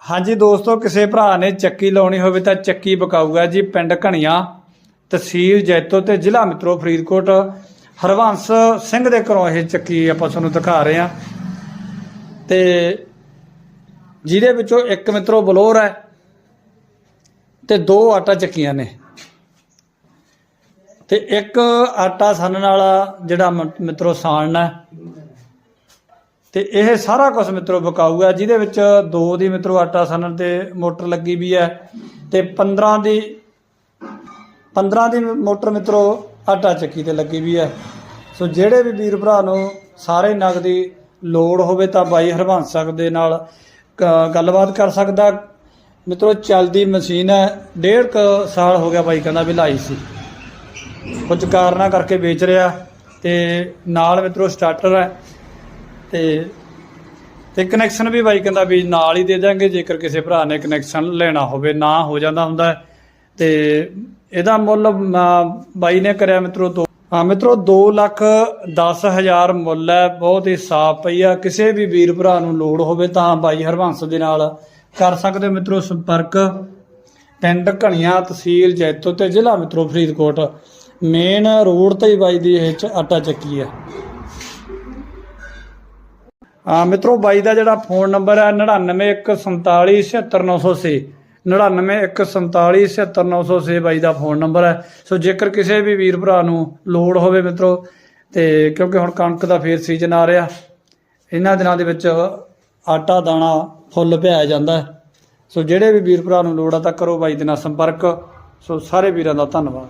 ਹਾਂਜੀ ਦੋਸਤੋ, ਕਿਸੇ ਭਰਾ ਨੇ ਚੱਕੀ ਲਾਉਣੀ ਹੋਵੇ ਤਾਂ ਚੱਕੀ ਬਕਾਊਗਾ ਜੀ ਪਿੰਡ ਘਣੀਆਂ ਤਹਿਸੀਲ ਜੈਤੋ ਤੇ ਜ਼ਿਲ੍ਹਾ ਮਿੱਤਰੋ ਫਰੀਦਕੋਟ। ਹਰਵੰਸ ਸਿੰਘ ਦੇ ਘਰੋਂ ਇਹ ਚੱਕੀ ਆਪਾਂ ਤੁਹਾਨੂੰ ਦਿਖਾ ਰਹੇ ਹਾਂ। ਤੇ ਜਿਹਦੇ ਵਿੱਚੋਂ ਇੱਕ ਮਿੱਤਰੋ ਬਲੋਰ ਹੈ ਤੇ ਦੋ ਆਟਾ ਚੱਕੀਆਂ ਨੇ। ਤੇ ਇੱਕ ਆਟਾ ਸਾਨਣ ਵਾਲਾ ਜਿਹੜਾ ਮ- ਮਿੱਤਰੋ ਸਾਣਨਾ ਹੈ। ਤੇ ਇਹ ਸਾਰਾ ਕੁਝ ਮਿੱਤਰੋ ਬਕਾਊ ਹੈ, ਜਿਹਦੇ ਵਿੱਚ ਦੋ ਦੀ ਮਿੱਤਰੋ ਆਟਾ ਸਾਨਣ ਤੇ ਮੋਟਰ ਲੱਗੀ ਵੀ ਹੈ ਤੇ 15 ਦੀ 15 ਦੀ ਮੋਟਰ ਮਿੱਤਰੋ ਆਟਾ ਚੱਕੀ ਤੇ ਲੱਗੀ ਵੀ ਹੈ। ਸੋ ਜਿਹੜੇ ਵੀ ਵੀਰ ਭਰਾ ਨੂੰ ਸਾਰੇ ਨਗਦੀ ਲੋੜ ਹੋਵੇ ਤਾਂ ਬਾਈ ਹਰਵੰਸ ਸਕ ਦੇ ਨਾਲ ਕ- ਗੱਲਬਾਤ ਕਰ ਸਕਦਾ। ਮਿੱਤਰੋ ਚੱਲਦੀ ਮਸ਼ੀਨ ਹੈ, ਡੇਢ ਕੁ ਸਾਲ ਹੋ ਗਿਆ ਬਾਈ ਕਹਿੰਦਾ ਵੀ ਲਾਈ ਸੀ। ਕੁਝ ਕਾਰਨਾਂ ਕਰਕੇ ਵੇਚ ਰਿਹਾ ਤੇ ਨਾਲ ਮਿੱਤਰੋ ਸਟਾਰਟਰ ਹੈ। ਤੇ ਤੇ ਕਨੈਕਸ਼ਨ ਵੀ ਬਾਈ ਕਹਿੰਦਾ ਵੀ ਨਾਲ ਹੀ ਦੇ ਦਾਂਗੇ ਜੇਕਰ ਕਿਸੇ ਭਰਾ ਨੇ ਕਨੈਕਸ਼ਨ ਲੈਣਾ ਹੋਵੇ, ਨਾ ਹੋ ਜਾਂਦਾ ਹੁੰਦਾ। ਹੈ। ਤੇ ਇਹਦਾ ਮੁੱਲ ਬਾਈ ਨੇ ਕਰਿਆ ਮਿੱਤਰੋ ਦੋ, ਹਾਂ ਮਿੱਤਰੋ 2 ਲੱਖ 10 ਹਜ਼ਾਰ ਮੁੱਲ ਹੈ, ਬਹੁਤ ਹੀ ਸਾਫ਼ ਪਈ ਆ। ਕਿਸੇ ਵੀ ਵੀਰ ਭਰਾ ਨੂੰ ਲੋੜ ਹੋਵੇ ਤਾਂ ਬਾਈ ਹਰਵੰਸ ਦੇ ਨਾਲ ਕਰ ਸਕਦੇ ਹੋ ਮਿੱਤਰੋ ਸੰਪਰਕ। ਪਿੰਡ ਘਣੀਆਂ ਤਹਿਸੀਲ ਜੈਤੋ ਤੇ ਜ਼ਿਲ੍ਹਾ ਮਿੱਤਰੋ ਫਰੀਦਕੋਟ। ਮੇਨ ਰੋਡ ਤੇ ਹੀ ਬਾਈ ਦੀ ਇਹ ਚ ਆਟਾ ਚੱਕੀ ਹੈ। ਹਾਂ, ਮਿੱਤਰੋ, ਬਾਈ ਦਾ ਜਿਹੜਾ ਫੋਨ ਨੰਬਰ ਹੈ 9914477906 9914477906 ਬਾਈ ਦਾ ਫੋਨ ਨੰਬਰ ਹੈ। ਸੋ ਜੇਕਰ ਕਿਸੇ ਵੀ ਵੀਰ ਭਰਾ ਨੂੰ ਲੋੜ ਹੋਵੇ ਮਿੱਤਰੋ, ਤੇ ਕਿਉਂਕਿ ਹੁਣ ਕਣਕ ਦਾ ਫੇਰ ਸੀਜ਼ਨ ਆ ਰਿਹਾ, ਇਹਨਾਂ ਦਿਨਾਂ ਦੇ ਵਿੱਚ ਆਟਾ, ਦਾਣਾ ਫੁੱਲ ਪਿਆਇਆ ਜਾਂਦਾ ਸੋ ਜਿਹੜੇ ਵੀ ਵੀਰ ਭਰਾ ਨੂੰ ਲੋੜ ਆ ਤਾਂ ਕਰੋ ਬਾਈ ਦੇ ਨਾਲ ਸੰਪਰਕ। ਸੋ ਸਾਰੇ ਵੀਰਾਂ ਦਾ ਧੰਨਵਾਦ।